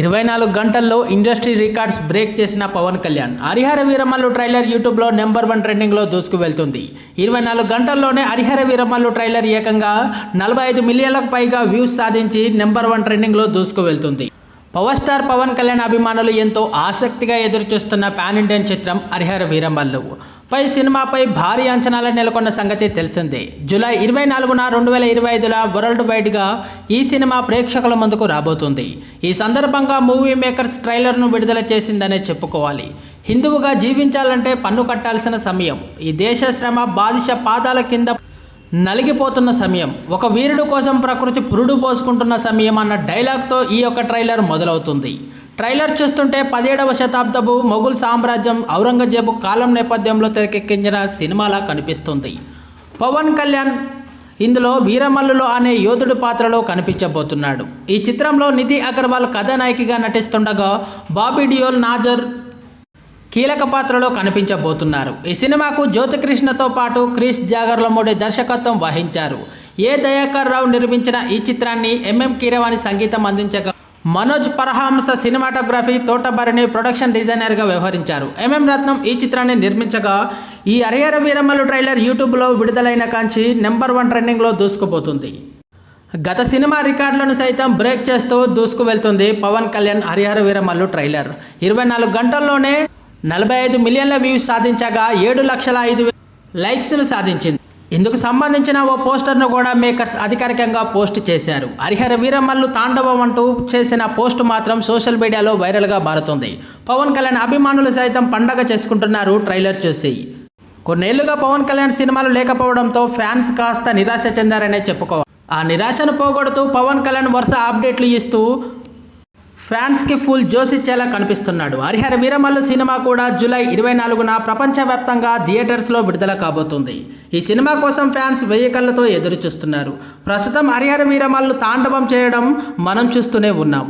ఇరవై నాలుగు గంటల్లో ఇండస్ట్రీ రికార్డ్స్ బ్రేక్ చేసిన పవన్ కళ్యాణ్ హరిహర వీరమల్లు ట్రైలర్ యూట్యూబ్లో నెంబర్ వన్ ట్రెండింగ్లో దూసుకు వెళ్తుంది. ఇరవై నాలుగు గంటల్లోనే హరిహర వీరమల్లు ట్రైలర్ ఏకంగా నలభై ఐదు మిలియన్లకు పైగా వ్యూస్ సాధించి నెంబర్ వన్ ట్రెండింగ్లో దూసుకు వెళ్తుంది. పవర్ స్టార్ పవన్ కళ్యాణ్ అభిమానులు ఎంతో ఆసక్తిగా ఎదురుచూస్తున్న పాన్ ఇండియన్ చిత్రం హరిహర వీరమల్లు. పై సినిమాపై భారీ అంచనాలు నెలకొన్న సంగతి తెలిసిందే. జూలై ఇరవై నాలుగున రెండు వేల ఇరవై ఐదుల వరల్డ్ వైడ్గా ఈ సినిమా ప్రేక్షకుల ముందుకు రాబోతుంది. ఈ సందర్భంగా మూవీ మేకర్స్ ట్రైలర్ను విడుదల చేసిందనే చెప్పుకోవాలి. హిందువుగా జీవించాలంటే పన్ను కట్టాల్సిన సమయం. ఈ దేశ శ్రమ బాధిష పాదాల కింద నలిగిపోతున్న సమయం ఒక వీరుడు కోసం ప్రకృతి పురుడు పోసుకుంటున్న సమయం అన్న డైలాగ్తో ఈ యొక్క ట్రైలర్ మొదలవుతుంది. ట్రైలర్ చూస్తుంటే పదిహేడవ శతాబ్దపు మొఘల్ సామ్రాజ్యం ఔరంగజేబు కాలం నేపథ్యంలో తెరకెక్కించిన సినిమాలా కనిపిస్తుంది. పవన్ కళ్యాణ్ ఇందులో వీరమల్లులో అనే యోధుడి పాత్రలో కనిపించబోతున్నాడు. ఈ చిత్రంలో నిధి అగర్వాల్ కథానాయికగా నటిస్తుండగా బాబీ డియోల్ నాజర్ కీలక పాత్రలో కనిపించబోతున్నారు. ఈ సినిమాకు జ్యోతికృష్ణతో పాటు క్రిష్ జాగర్లమూడి దర్శకత్వం వహించారు. ఏ దయాకర్ రావు నిర్మించిన ఈ చిత్రాన్ని ఎంఎం కీరవాణి సంగీతం అందించగా మనోజ్ పరహాంస సినిమాటోగ్రఫీ తోటభరణి ప్రొడక్షన్ డిజైనర్గా వ్యవహరించారు. ఎంఎం రత్నం ఈ చిత్రాన్ని నిర్మించగా ఈ హరిహర వీరమ్మలు ట్రైలర్ యూట్యూబ్లో విడుదలైన కాంచి నెంబర్ వన్ ట్రెండింగ్లో దూసుకుపోతుంది. గత సినిమా రికార్డులను సైతం బ్రేక్ చేస్తూ దూసుకు వెళ్తుంది పవన్ కళ్యాణ్ హరిహర వీరమల్లు ట్రైలర్. ఇరవై నాలుగు గంటల్లోనే నలభై ఐదు మిలియన్ల వ్యూస్ సాధించగా ఏడు లక్షల ఐదు లైక్స్ను సాధించింది. ఇందుకు సంబంధించిన ఓ పోస్టర్ను కూడా మేకర్స్ అధికారికంగా పోస్ట్ చేశారు. హరిహర వీరమల్లు తాండవం అంటూ చేసిన పోస్ట్ మాత్రం సోషల్ మీడియాలో వైరల్గా మారుతుంది. పవన్ కళ్యాణ్ అభిమానులు సైతం పండగ చేసుకుంటున్నారు ట్రైలర్ చూసి. కొన్నేళ్ళుగా పవన్ కళ్యాణ్ సినిమాలు లేకపోవడంతో ఫ్యాన్స్ కాస్త నిరాశ చెందారనే చెప్పుకోవాలి. ఆ నిరాశను పోగొడుతూ పవన్ కళ్యాణ్ వరుస అప్డేట్లు ఇస్తూ ఫ్యాన్స్కి ఫుల్ జోస్ ఇచ్చేలా కనిపిస్తున్నాడు. హరిహర వీరమల్లు సినిమా కూడా జూలై ఇరవై నాలుగున ప్రపంచవ్యాప్తంగా థియేటర్స్లో విడుదల కాబోతుంది. ఈ సినిమా కోసం ఫ్యాన్స్ వెయ్యి కళ్ళతో ఎదురు చూస్తున్నారు ప్రస్తుతం హరిహర వీరమల్లు తాండవం చేయడం మనం చూస్తూనే ఉన్నాం.